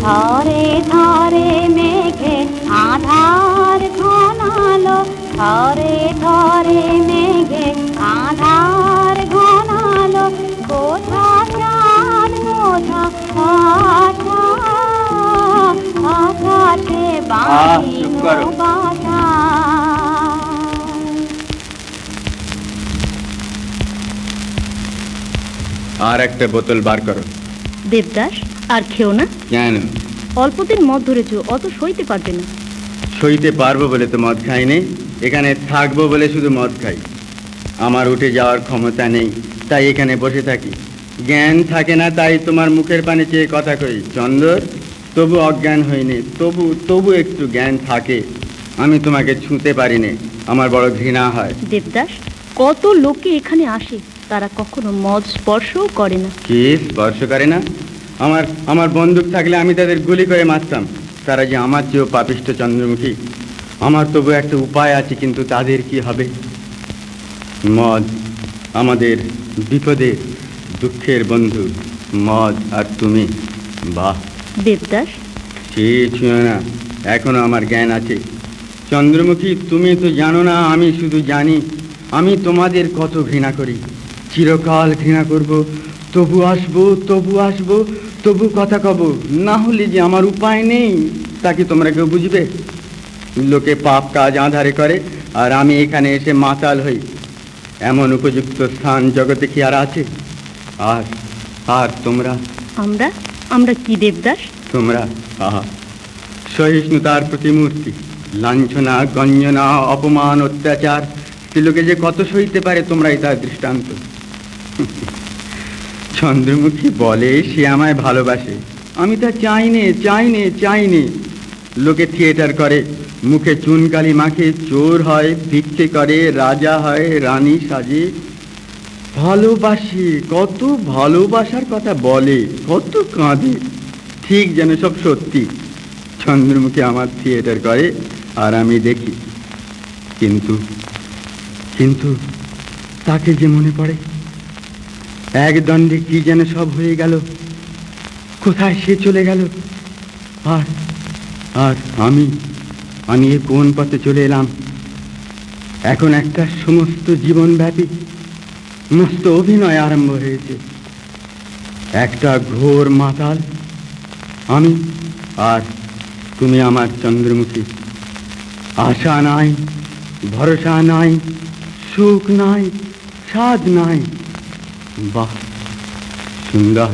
ধরে ধরে মেঘে আধার ঘনালো ধরে ধরে মেঘে আধার ঘনালো। কোথা চাঁদ কোথা আশা। আর একটা বোতল বার করো। দেবদাস আর খেও না। কেন? অল্পদিন মদ ধরেছ অত সইতে পারবে না। সইতে পারব বলে তো মদ খাইনি এখানে থাকব বলে শুধু মদ খাই। আমার উঠে যাওয়ার ক্ষমতা নেই তাই এখানে বসে থাকি। জ্ঞান থাকে না তাই তোমার মুখের পানে চেয়ে কথা কই। চন্দর তবু অজ্ঞান হইনি তবু তবু একটু জ্ঞান থাকে। আমি তোমাকে ছুঁতে পারিনি আমার বড় ঘৃণা হয়। দেবদাস কত লোকে এখানে আসে তারা কখনো মদ স্পর্শও করে না। কি স্পর্শ করে না? আমার আমার বন্দুক থাকলে আমি তাদের গুলি করে মারতাম। তারা যে আমার চেয়েও পাপিষ্ট চন্দ্রমুখী। আমার তবু একটা উপায় আছে কিন্তু তাদের কি হবে? মদ আমাদের বিপদে দুঃখের বন্ধু মদ আর তুমি বাহ। দেবদাস? সে ছুঁয় না এখনও আমার জ্ঞান আছে। চন্দ্রমুখী তুমি তো জানো না আমি শুধু জানি আমি তোমাদের কত ঘৃণা করি। চিরকাল ঘৃণা করব তবু আসব তবু আসব তবু কথা কব না হলে যে আমার উপায় নেই তা কি তোমরা কেউ বুঝবে? লোকে পাপ কাজ আধারে করে আর আমি এখানে এসে মাতাল হই। এমন উপযুক্ত স্থান জগতে কি আর আছে? আর আর তোমরা? আমরা? আমরা কি দেবদাস? তোমরা? আহা! সহিষ্ণুতার প্রতিমূর্তি লাঞ্ছনা গঞ্জনা অপমান অত্যাচার স্ত্রীলোকে যে কত সইতে পারে তোমরাই তার দৃষ্টান্ত। চন্দ্রমুখী বলে, সে আমায় ভালোবাসে। আমি তা চাই নে চাই নে চাই নে। লোকে থিয়েটার করে, মুখে চুনকালি মাখে, চোর হয়, ভিক্ষে করে, রাজা হয়, রানী সাজে। ভালোবাসে, কত ভালোবাসার কথা বলে, কত কাঁদে। ঠিক যেন সব সত্যি। চন্দ্রমুখী আমার থিয়েটার করে, আর আমি দেখি। কিন্তু কিন্তু, তাকে যে মনে পড়ে এক দণ্ডে কি যেন সব হয়ে গেল? কোথায় সে চলে গেল? আর আর আমি আমি এ কোন পথে চলে এলাম? এখন একটা সমস্ত জীবনব্যাপী, মস্ত অভিনয় আরম্ভ হয়েছে। একটা ঘোর মাতাল, আমি আর তুমি আমার চন্দ্রমুখী। আশা নাই, ভরসা নাই, সুখ নাই, স্বাদ নাই। বাহ সুন্দর